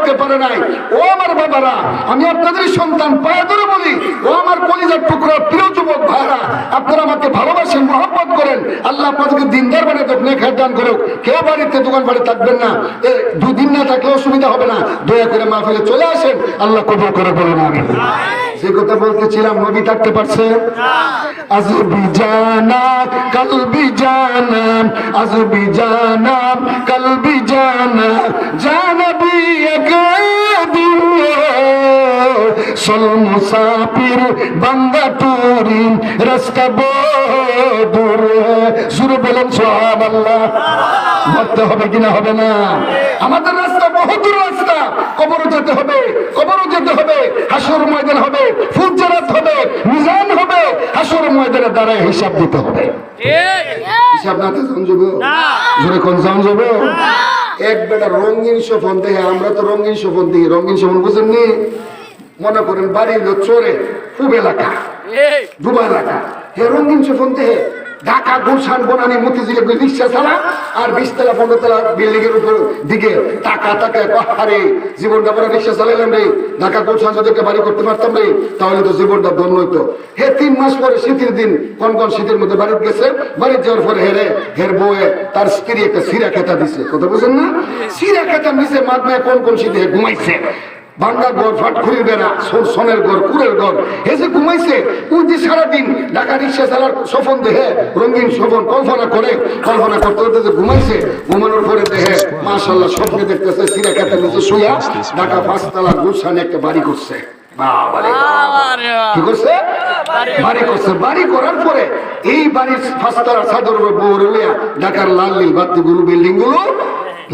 থাকতে পারে নাই। ও আমার বাবারা আমি আপনাদের সন্তান পায়ে ধরে বলি ও আমার কলিজার টুকরা প্রিয় যুবক ভাইরা আপনারা আমাকে ভালোবাসেন মহব্বত করেন। আল্লাহ আপনাদেরকে দিনদার দেখ নেখার দান করুক। কেউ বাড়িতে দোকান বাড়ি থাকবেন না? এ, দুদিন না থাকলে অসুবিধা হবে না। দয়া করে মাহফিলে চলে আসেন। আল্লাহ কবুল করে বলুন আমি যে কথা বলতেছিলাম নবী থাকতে পারছে? আজবি জানা কলবি জানা আজবি জানা কলবি জানা জানবি একদিন মুসাফির বান্দা তুরি রাস্তা দূর সুরে বলেন আল্লাহ মরতে হবে কিনা হবে না? আমাদের রাস্তা বহুদূর রাস্তা। কবরও যেতে হবে কবরও যেতে হবে। হাসর ময়দান হবে ফুলজারাত হবে মিজান হবে। হাসর ময়দানে দাঁড়ায় হিসাব দিতে হবে। হিসাব না তো জোরে কোন সংযোগ এক বেটা রঙিন সফন দেখে আমরা তো রঙিন সফন দেখি। রঙিন সফন বুঝেননি মনে করেন বাড়ির লোক চোরে খুব এলাকা ডুবা এলাকা। হে রঙিন সফন দেখে ঢাকা, গুলশান, বনানি, মতিঝিলে রিক্সা আর উপর দিকে টাকা টাকা জীবনটা পরে রিক্সা চালাইলাম রে। ঢাকা, গুলশান যদি একটা বাড়ি করতে পারতাম রে, তাহলে তো জীবনটা ধন্য হইতো। হে, তিন মাস পরে শীতের দিন কোন কোন শীতের মধ্যে বাড়িতে গেছে? বাড়িতে যাওয়ার পরে হেরে, হের বউয়ে তার স্ত্রী একটা সিরা খেতা দিছে। কথা বুঝেন না? সিরা খেতা নিচে মাধ্যমে কোন কোন শীতে ঘুমাইছে? ভাঙ্গা ঘর ফাট খুঁড়ির বেড়া সনের ঘর কুড়ের ঘর। এসে ঘুমাইছে ওই যে সারাদিন ঢাকা রিক্সা চালার সফন দেহে রঙিন সফন কল্পনা করে কল্পনা করতে করতে যে ঘুমাইছে ঘুমানোর পরে দেহে মাশাল্লাহ স্বপ্নে দেখতেছে সিরা কাটা নিচে শুয়া ঢাকা পাঁচতলা গুলশানে একটা বাড়ি করছে। কি করছে? বাড়ি করছে। বাড়ি করার পরে এই বাড়ির বউ ঢাকার লাল নীল বাতি গুলো বিল্ডিংগুলো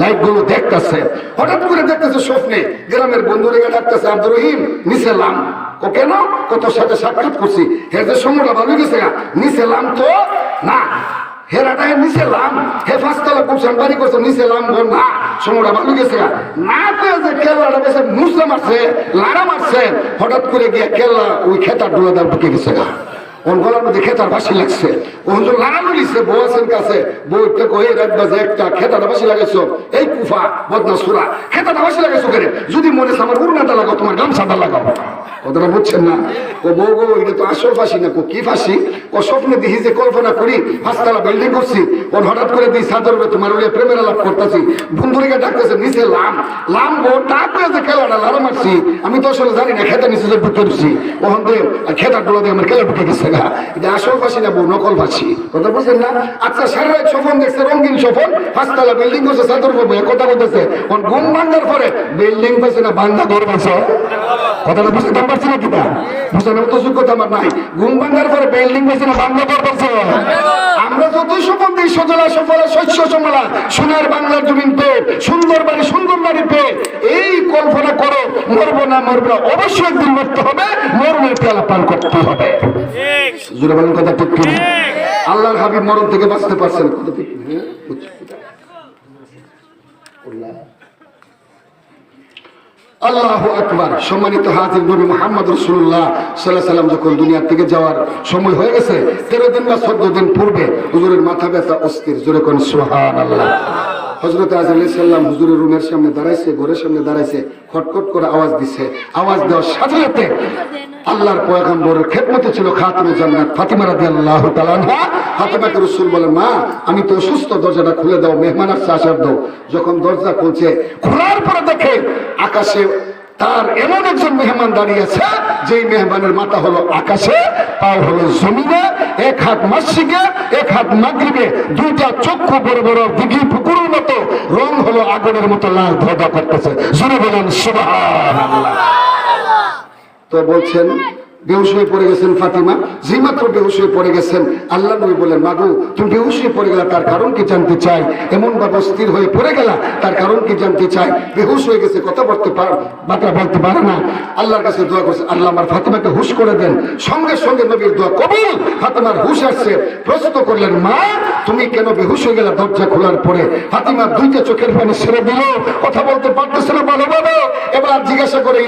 লাইটগুলো দেখতেছে। হঠাৎ করে দেখতেছে স্বপ্নে গ্রামের বন্ধু রেখে ডাকতেছে, আব্দুর রহিম, নিচে লাম ও কেন? কত সাথে সাক্ষাৎ করছি। হে যে সময়টা ভালো গেছে নিচে তো না। নিচে লাম হে না। গেছে না মুসলে মারছে, হঠাৎ করে গিয়ে কেল্লা ওই খেতার ডোলা দাম ঢুকে গেছে ওর গলার মধ্যে খেতার লাগছে। ও হুজুর লাগানো নিচ্ছে বউ আছেন কাছে। কয়ে, রাত বাজে একটা খেতাটা বাসি লাগাইছো। এই কুফা বদনা সুরা খেতাটা বাসি লাগাইছো কেন? যদি মনে আমার উড়নাটা লাগাও, তোমার গামছাটা লাগাও। কথাটা বুঝছেন না। ও বউ গো, এটা তো আসল ফাঁসি না কো? কি ফাঁসি? ও স্বপ্নে দিহি যে কল্পনা করি, পাঁচতলা বিল্ডিং করছি। ওর হঠাৎ করে দিই সাদর উপরে তোমার ওই প্রেমের আলাপ করতেছি। বন্ধুরিকে ডাকতেছে, নিচে লাম। লাম গো ডাক করে খেলাটা লারা মারছি। আমি তো আসলে জানি না খেতা নিচে যে ঢুকে দিচ্ছি থেকে খেতার ডোলা দিয়ে আমার খেলা ঢুকে না। এটা আসল না বউ নকল কথা বুঝছেন না? আচ্ছা সারা স্বপন দেখছে, রঙিন পাঁচতলা বিল্ডিং করছে কথা বলতেছে। ঘুম ভাঙ্গার পরে বিল্ডিং পাইছে না ঘর পাইছে কথাটা বুঝতে পারছি না কিনা? বুঝতে অত যোগ্যতা আমার নাই। ঘুম ভাঙ্গার পরে বিল্ডিং পাইছে না ঘর পাইছে আমরা যতই স্বপন দিই সজলা সফলা শস্য সমলা সোনার বাংলার জমিন পেয়ে, সুন্দর বাড়ি সুন্দর বাড়ি পেয়ে, এই কল্পনা করো, মরবো না মরবো না, অবশ্যই একদিন মরতে হবে মরমের পেয়ালা পান করতে হবে। জুড়ে বলেন কথা ঠিক আল্লাহর হাবিব মরণ থেকে বাঁচতে পারছেন। কথা ঠিক। আল্লাহ আকবার। সম্মানিত হাজির নবী মোহাম্মদ রসুল্লাহ সাল্লাহ সাল্লাম যখন দুনিয়ার থেকে যাওয়ার সময় হয়ে গেছে, তেরো দিন বা চোদ্দ দিন পূর্বে হুজুরের মাথা ব্যথা অস্থির। জোরে কোন সোহান আল্লাহ হজরত আজাল্লাম হুজুরের রুমের সামনে দাঁড়াইছে, ঘরের সামনে দাঁড়াইছে, খটখট করে আওয়াজ দিছে। আওয়াজ দেওয়ার সাথে সাথে আল্লাহর পয়গম্বরের খেদমতে ছিল খাতুন জান্নাত, ফাতিমা রাদিয়াল্লাহু ফাতিমা ফাতিমাকে রাসূল বলেন মা, আমি তো অসুস্থ দরজাটা খুলে দাও, মেহমান আসছে, আসার দাও। যখন দরজা খুলছে, খোলার পরে দেখে আকাশে তার এমন একজন মেহমান দাঁড়িয়েছে যেই মেহমানের মাথা হলো আকাশে পাও হলো জমিনে এক হাত মাসিকে এক হাত মাগরিবে দুইটা চক্ষু বড় বড় দিঘি পুকুরের মতো রং হলো আগুনের মতো লাল ধরা করতেছে। জুড়ে বলেন সুবাহ তো বলছেন বেহুশ হয়ে পড়ে গেছেন ফাতিমা যেই মাত্র বেহুশ হয়ে পড়ে গেছেন, আল্লাহ নবী বলেন মাগু, তুমি বেহুশ হয়ে পড়ে গেলা, তার কারণ কি জানতে চাই? এমন ভাবে স্থির হয়ে পড়ে গেলা, তার কারণ কি জানতে চাই? বেহুশ হয়ে গেছে, কথা বলতে পার বাতা বলতে পারে না। আল্লাহর কাছে দোয়া করছে, আল্লাহ আমার ফাতিমাকে হুশ করে দেন। সঙ্গে সঙ্গে নবীর দোয়া কবুল, ফাতিমার হুশ আসছে। প্রশ্ন করলেন, মা, তুমি কেন বেহুশ হয়ে গেলা দরজা খোলার পরে? ফাতিমা দুইটা চোখের পানি ছেড়ে দিল, কথা বলতে পারতেছে না ভালোভাবে এবার জিজ্ঞাসা করে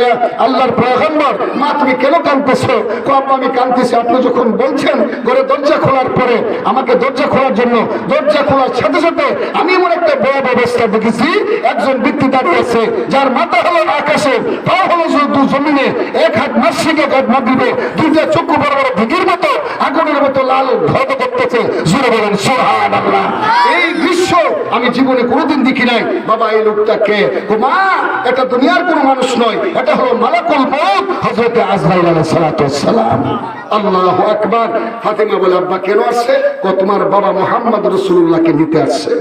আল্লাহর পয়গম্বর, মা, তুমি কেন কাঁদতেছো? কো আব্বা আমি কাঁদতেছি আপনি যখন বলছেন, ঘরে দরজা খোলার পরে আমাকে দরজা খোলার জন্য, দরজা খোলার সাথে সাথে আমি এমন একটা বড় ব্যবস্থা দেখেছি, একজন ব্যক্তি দাঁড়িয়ে আছে, যার মাথা হলো আকাশে, পা হলো দু জমিনে, এক হাত মাসিকে হাত মাগরিবে, দুইটা চক্ষু বড় বড় ভিগির মতো, আগুনের মতো লাল ধত করতেছে জুড়ে বলেন সুহান আল্লাহ আমি জীবনে কোনোদিন দেখি নাই, বাবা, এই লোকটা কে? মা, এটা দুনিয়ার কোনো মানুষ নয়, এটা হলো মালাকুল সালাতু সালাম। ফাতিমা বলে, আব্বা, কেন আসছে? কো তোমার বাবা মুহাম্মদ নিতে আসছে।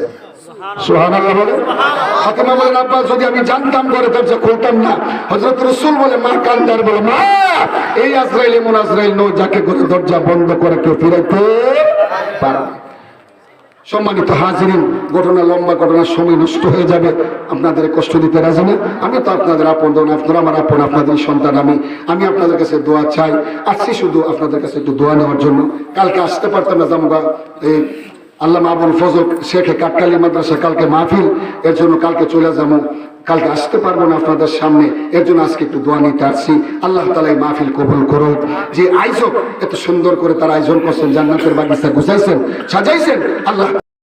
যদি আমি জানতাম দরজা খুলতাম না। বলে, মা কান্দার বলে, মা, এই আজরাইল এমন আজরাইল যাকে ঘরে দরজা বন্ধ করে কেউ ফিরাইতে। সম্মানিত হাজিরিন, ঘটনা লম্বা, ঘটনার সময় নষ্ট হয়ে যাবে। আপনাদের কষ্ট দিতে রাজি না। আমি তো আপনাদের আপন আপনারা আমার আপন আপনাদের সন্তান আমি। আমি আপনাদের কাছে দোয়া চাই। আসছি শুধু আপনাদের কাছে একটু দোয়া নেওয়ার জন্য। কালকে আসতে পারতাম না জামুগা, এই আল্লাহ আবুল ফজল শেখে কাটকালি মাদ্রাসা, কালকে মাহফিল, এর জন্য কালকে চলে যাব। কালকে আসতে পারব না আপনাদের সামনে, এর জন্য আজকে একটু দোয়া নিতে আসছি। আল্লাহ তালা এই মাহফিল কবুল করুক। যে আয়োজক এত সুন্দর করে তার আয়োজন করছেন, জান্নাতের বাগিচা গুছাইছেন, সাজাইছেন, আল্লাহ